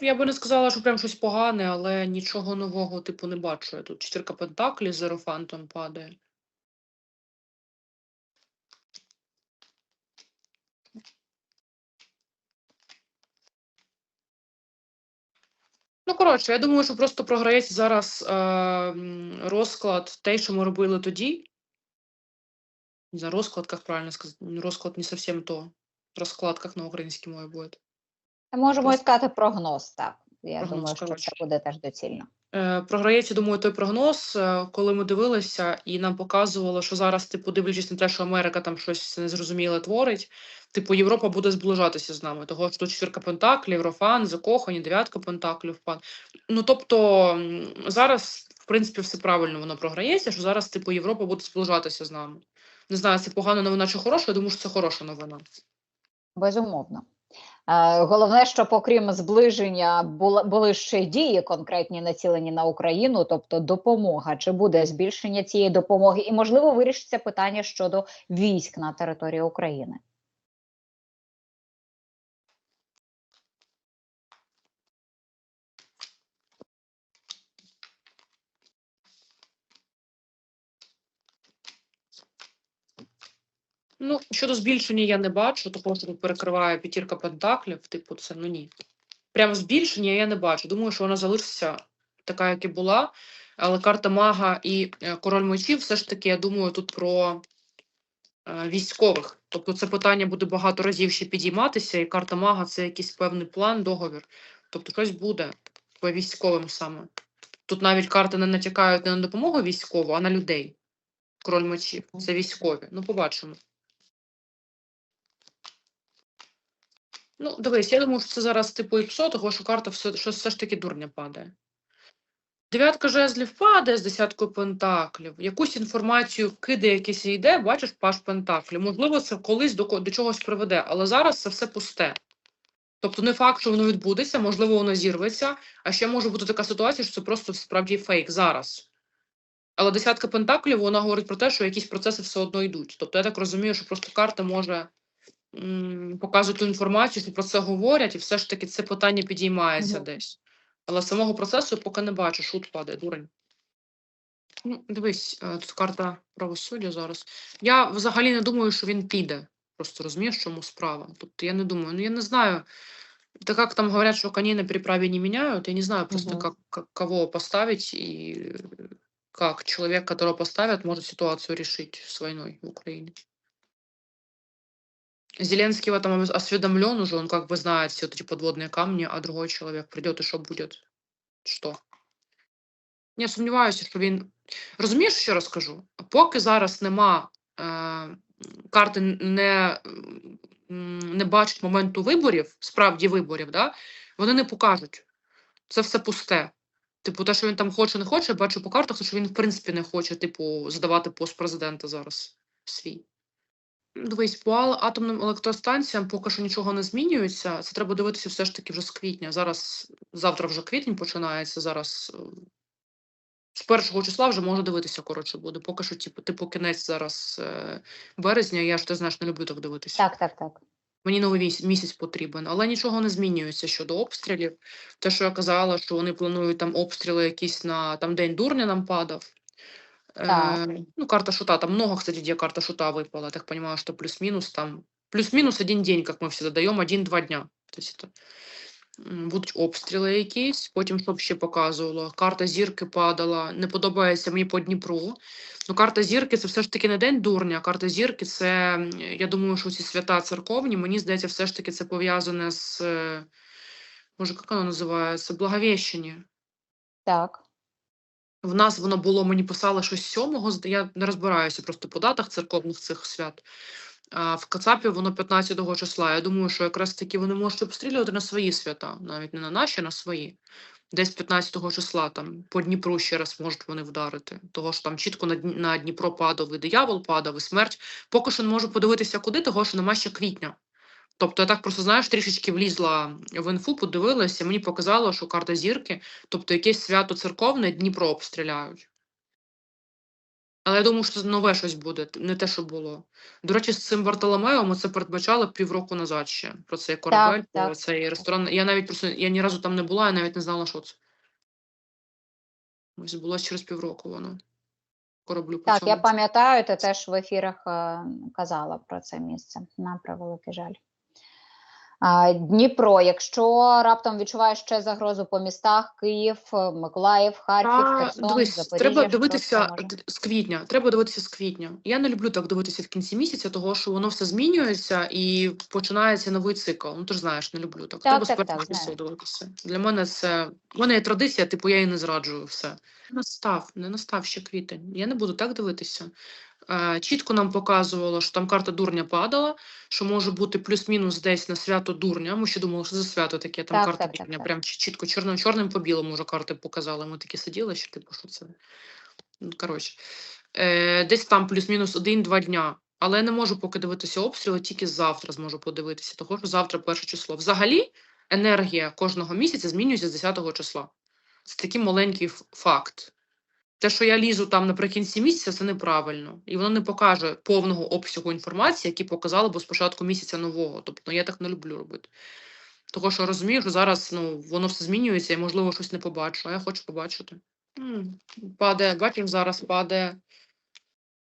Я би не сказала, що прям щось погане, але нічого нового, типу, не бачу. Я Тут чотирка пентаклів з ерофантом падає. Ну, коротше, я думаю, що просто програється зараз е, розклад те, що ми робили тоді. Не знаю, розклад, як правильно сказати. Розклад не зовсім то. Розклад, як на українській мові буде. Можемо сказати прогноз, так. Я Прогноз, думаю, що коротше. це буде теж доцільно. Е, Програється, думаю, той прогноз, е, коли ми дивилися, і нам показувало, що зараз, типу, дивлячись на те, що Америка там щось незрозуміле творить, типу, Європа буде зближатися з нами. Того що тут четвірка пентаклів, Єврофан, закохані, дев'ятка пентаклів, пан. Ну тобто зараз, в принципі, все правильно воно програється, що зараз, типу, Європа буде зближатися з нами. Не знаю, це погана новина чи хороша, я думаю, що це хороша новина. Безумовно. Е, Головне, щоб окрім зближення були ще дії конкретні націлені на Україну, тобто допомога. Чи буде збільшення цієї допомоги? І можливо вирішиться питання щодо військ на території України. Ну, щодо збільшення я не бачу, того що тут перекриває п'ятірка пентаклів, типу, це ну ні. Прямо збільшення я не бачу. Думаю, що вона залишиться така, як і була. Але карта мага і е, король мечів, все ж таки, я думаю, тут про е, військових. Тобто це питання буде багато разів ще підійматися, і карта мага це якийсь певний план, договір. Тобто щось буде по військовим саме. Тут навіть карти не натякають не на допомогу військову, а на людей. Король мечів. Це військові. Ну, побачимо. Ну, дивись, я думаю, що це зараз типу ІПСО, того що карта все, що все ж таки дурня падає. Дев'ятка жезлів падає з десяткою пентаклів. Якусь інформацію кидає, якийсь йде, бачиш паш пентаклів. Можливо, це колись до, до чогось приведе, але зараз це все пусте. Тобто не факт, що воно відбудеться, можливо, воно зірветься, а ще може бути така ситуація, що це просто справді фейк зараз. Але десятка пентаклів вона говорить про те, що якісь процеси все одно йдуть. Тобто я так розумію, що просто карта може м, показує ту інформацію, що про це говорять, і все ж таки це питання підіймається Мгм. десь. Але самого процесу я поки не бачу, шут падає, дурень. Ну, дивись, е, тут карта правосуддя зараз. Я взагалі не думаю, що він піде. Просто розумієш, в чому справа. Тобто я не думаю, ну я не знаю. Так как там говорят, что коней на переправе не меняют, я не знаю просто, Мгм. как, как кого поставить и э, как человек, которого поставят, может ситуацию решить с войной в Украине. Зеленский в этом ос- осведомлен уже, он как бы знает все вот эти подводные камни, а другой человек придет и что будет? Что? Я сумніваюся, що він. Розумієш, що розкажу? Поки зараз нема е, карти не, м, не бачать моменту виборів, справді виборів, да? вони не покажуть. Це все пусте. Типу, те, що він там хоче, не хоче, я бачу по картах, що він, в принципі, не хоче, типу, здавати пост президента зараз свій. Дивись, по атомним електростанціям поки що нічого не змінюється. Це треба дивитися все ж таки вже з квітня. Зараз, завтра вже квітень починається. Зараз з першого числа вже можна дивитися, коротше буде. Поки що, типу, типу кінець зараз е, березня. Я ж ти знаєш, не люблю так дивитися. Так, так, так. Мені новий міс- місяць потрібен, але нічого не змінюється щодо обстрілів. Те, що я казала, що вони планують там обстріли якісь на там день дурня нам падав. Так. Е, ну, карта шута, там много, кстати, где карта шута выпала. Я так понимаю, что плюс-минус там, плюс-минус один день, как мы всегда даем, один-два дня. То есть это м, будуть обстріли якісь, потім що б ще показувало. Карта зірки падала, не подобається мені по Дніпру. Ну, карта зірки це все ж таки не день дурня. Карта зірки це, м, я думаю, що ці свята церковні, мені здається, все ж таки це пов'язане з, е, може, як воно називається, Благовіщення. Так. В нас воно було, мені писали щось сьомого, я не розбираюся просто по датах церковних цих свят. А в Кацапі воно 15-го числа. Я думаю, що якраз таки вони можуть обстрілювати на свої свята, навіть не на наші, а на свої. Десь 15-го числа там по Дніпру ще раз можуть вони вдарити. Того що там чітко на Дніпро падав і диявол, падав і смерть. Поки що не можу подивитися, куди, того що нема ще квітня. Тобто я так просто, знаєш, трішечки влізла в інфу, подивилася, мені показало, що карта зірки, тобто якесь свято церковне Дніпро обстріляють. Але я думаю, що це нове щось буде, не те, що було. До речі, з цим Бартоломео ми це передбачали півроку назад ще. Про цей корабель, про так, цей ресторан. Я навіть просто я ні разу там не була, я навіть не знала, що це. Ось було через півроку воно. Кораблю Так, я пам'ятаю, ти теж в ефірах е, казала про це місце. На превеликий жаль. Дніпро, якщо раптом відчуваєш ще загрозу по містах Київ, е, Миколаїв, Харків, Херсон, дивись, Запоріжжя, треба дивитися з квітня. Треба дивитися з квітня. Я не люблю так дивитися в кінці місяця, того що воно все змінюється і починається новий цикл. Ну ти ж знаєш, не люблю так. Так, треба так, дивитися. Для мене це в мене є традиція, типу я її не зраджую. Все настав, не настав ще квітень. Я не буду так дивитися. Чітко нам показувало, що там карта дурня падала, що може бути плюс-мінус десь на свято дурня. Ми ще думали, що за свято таке, там Так, карта так, дурня. так. Прям чі- чітко чорним, чорним по білому вже карти показали. Ми такі сиділи, що типу, що це. Ну, коротше, е, десь там плюс-мінус один-два дня. Але я не можу поки дивитися обстріли, тільки завтра зможу подивитися, того що завтра перше число. Взагалі, енергія кожного місяця змінюється з 10 числа. Це такий маленький факт. Те, що я лізу там наприкінці місяця, це неправильно. І воно не покаже повного обсягу інформації, які показали б спочатку місяця нового. Тобто я так не люблю робити. Того, що розумію, що зараз ну, воно все змінюється і, можливо, щось не побачу, а я хочу побачити. М, Падає, бачимо, зараз падає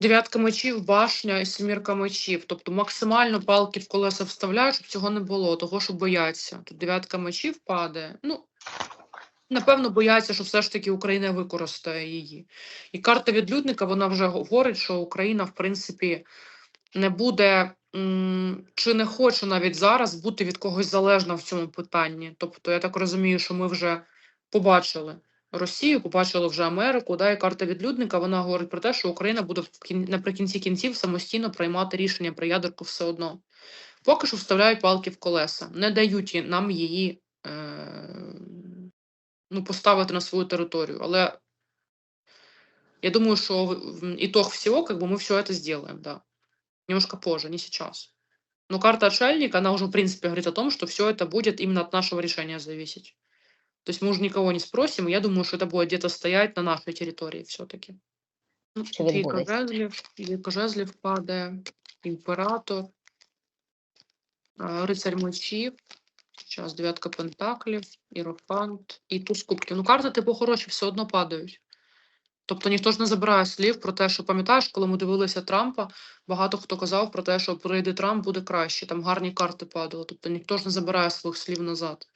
дев'ятка мечів, башня і семірка мечів. Тобто максимально палки в колеса вставляють, щоб цього не було, того, що бояться. Тут дев'ятка мечів падає. Ну, напевно, бояться, що все ж таки Україна використає її. І карта відлюдника, вона вже говорить, що Україна, в принципі, не буде чи не хоче навіть зараз бути від когось залежна в цьому питанні. Тобто, я так розумію, що ми вже побачили Росію, побачили вже Америку, да, і карта відлюдника вона говорить про те, що Україна буде наприкінці кінців самостійно приймати рішення про ядерку все одно. Поки що вставляють палки в колеса, не дають нам її е... ну, поставити на свою територію. Але я думаю, що в- в- итог всего, как бы мы все это сделаем, да. Немножко позже, не сейчас. Но карта отшельника, она уже, в принципе, говорит о том, что все это будет именно от нашего решения зависеть. То есть мы уже никого не спросим, и я думаю, что это будет где-то стоять на нашей территории все-таки. Ну, Чи двійка відбудеться? жезлів, двійка жезлів падає, імператор, а, рицарь мечів, зараз дев'ятка пентаклів, іерофант і туз кубків. Ну, карти, типу, хороші, все одно падають. Тобто ніхто ж не забирає слів про те, що пам'ятаєш, коли ми дивилися Трампа, багато хто казав про те, що прийде Трамп, буде краще. Там гарні карти падали. Тобто ніхто ж не забирає своїх слів назад.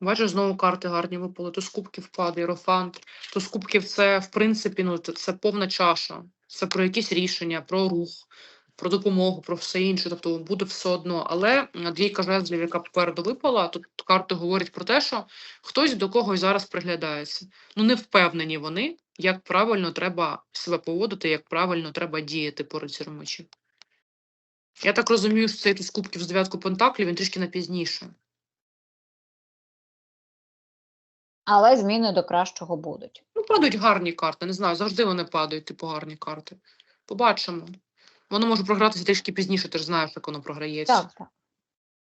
Бачиш, знову карти гарні випали. То з кубків падає, Рофант. То з кубків це, в принципі, ну, це повна чаша. Це про якісь рішення, про рух, про допомогу, про все інше. Тобто буде все одно. Але двійка жезлів, яка попереду випала, тут карти говорять про те, що хтось до когось зараз приглядається. Ну, не впевнені вони, як правильно треба себе поводити, як правильно треба діяти по рицарю мечів. Я так розумію, що цей тут з кубків з дев'ятку пентаклів, він трішки на пізніше. Але зміни до кращого будуть. Ну, падають гарні карти, не знаю, завжди вони падають, типу гарні карти. Побачимо. Воно може програтися трішки пізніше, ти ж знаєш, як воно програється. Так, так.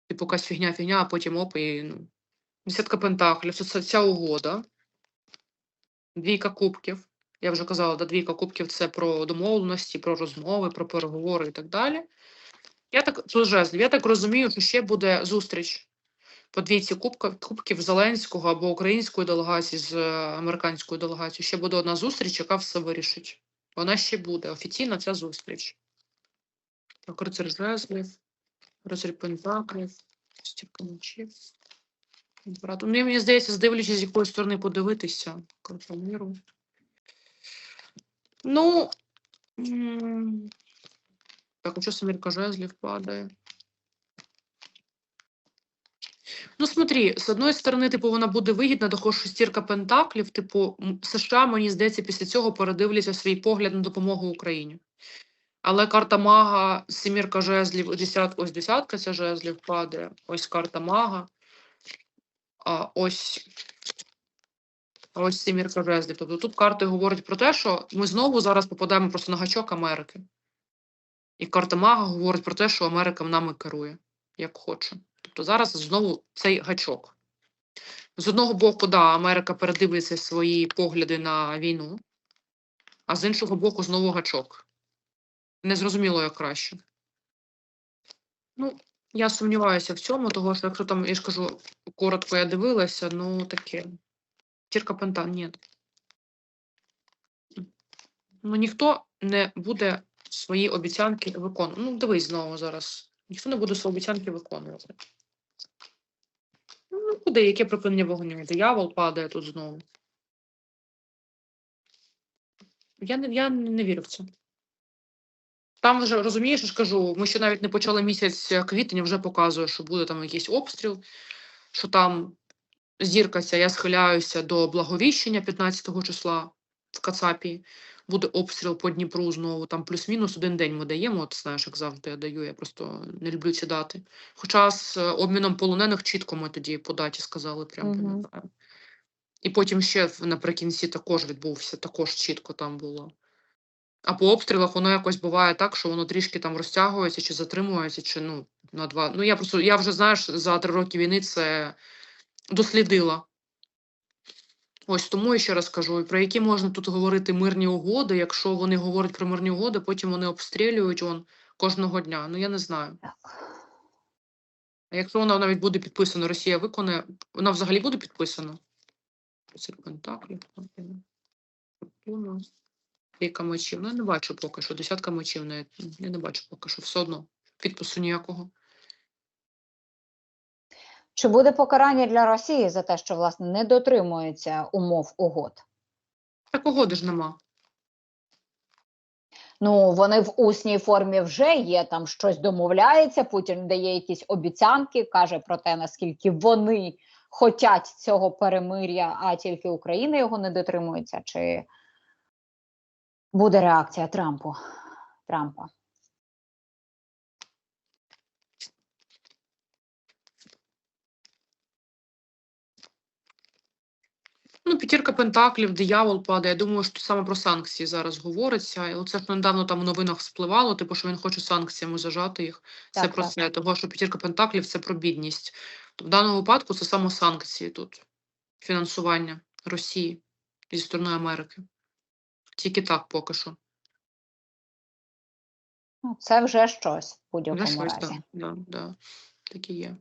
Типу якась фігня, фігня, а потім оп, і ну. Десятка пентаклів, це, ця угода. Двійка кубків. Я вже казала, да, двійка кубків це про домовленості, про розмови, про переговори і так далі. Я так. Я так розумію, що ще буде зустріч по двійці кубка, кубків Зеленського або української делегації з е, американською делегацією. Ще буде одна зустріч, яка все вирішить. Вона ще буде. Офіційна ця зустріч. Так, рицар жезлів, рицар пентаклів, стірка мечів. Імператор. Ну, мені здається, здивлячись, з якої сторони подивитися. Карта миру. Ну. Так, що Семірка жезлів падає? Ну, смотри, з одної сторони, типу, вона буде вигідна, що шестірка пентаклів, типу, США, мені здається, після цього передивляться свій погляд на допомогу Україні. Але карта мага, семірка жезлів, десят, ось десятка ця жезлів падає, ось карта мага, а ось, ось семірка жезлів. Тобто тут карти говорять про те, що ми знову зараз попадаємо просто на гачок Америки. І карта мага говорить про те, що Америка нами керує, як хоче. Тобто зараз знову цей гачок. З одного боку, да, Америка передивиться свої погляди на війну, а з іншого боку знову гачок. Незрозуміло, як краще. Ну, я сумніваюся в цьому, того що якщо там, я ж кажу, коротко я дивилася, ну таке. Тірка пента, ні. Ну, ніхто не буде свої обіцянки виконувати. Ну, дивись знову зараз. Ніхто не буде свої обіцянки виконувати. Ну, куди, яке припинення вогню? Диявол падає тут знову. Я не, я не вірю в це. Там вже розумієш, я ж кажу, ми ще навіть не почали місяць квітня, вже показує, що буде там якийсь обстріл, що там зірка ця, я схиляюся до благовіщення 15 числа в Кацапі. Буде обстріл по Дніпру знову, там плюс-мінус один день ми даємо, от знаєш, як завжди я даю, я просто не люблю ці дати. Хоча з е, обміном полонених чітко ми тоді по даті сказали, прям Мгм. пам'ятаю. І потім ще наприкінці також відбувся, також чітко там було. А по обстрілах воно якось буває так, що воно трішки там розтягується чи затримується, чи ну на два. Ну я просто я вже знаєш за три роки війни це дослідила. Ось тому я ще раз кажу, про які можна тут говорити мирні угоди, якщо вони говорять про мирні угоди, потім вони обстрілюють он кожного дня. Ну я не знаю. А якщо вона навіть буде підписана, Росія виконає, вона взагалі буде підписана? Фортуна, Трійка мечів. Ну, я не бачу поки що. Десятка мечів навіть. Я не бачу поки що. Все одно. Підпису ніякого. Чи буде покарання для Росії за те, що власне не дотримується умов угод? Так угоди ж нема. Ну вони в усній формі вже є. Там щось домовляється. Путін дає якісь обіцянки, каже про те, наскільки вони хотять цього перемир'я, а тільки Україна його не дотримується. Чи буде реакція Трампу? Трампа? Ну, п'ятірка пентаклів, диявол падає. Я думаю, що саме про санкції зараз говориться. І оце ж недавно там у новинах спливало, типу, що він хоче санкціями зажати їх. Це Так, про так. це. Того, що п'ятірка пентаклів це про бідність. То в даному випадку це саме санкції тут. Фінансування Росії зі сторони Америки. Тільки так поки що. Ну, це вже щось в будь-якому разі. так. Да, да. Так і є.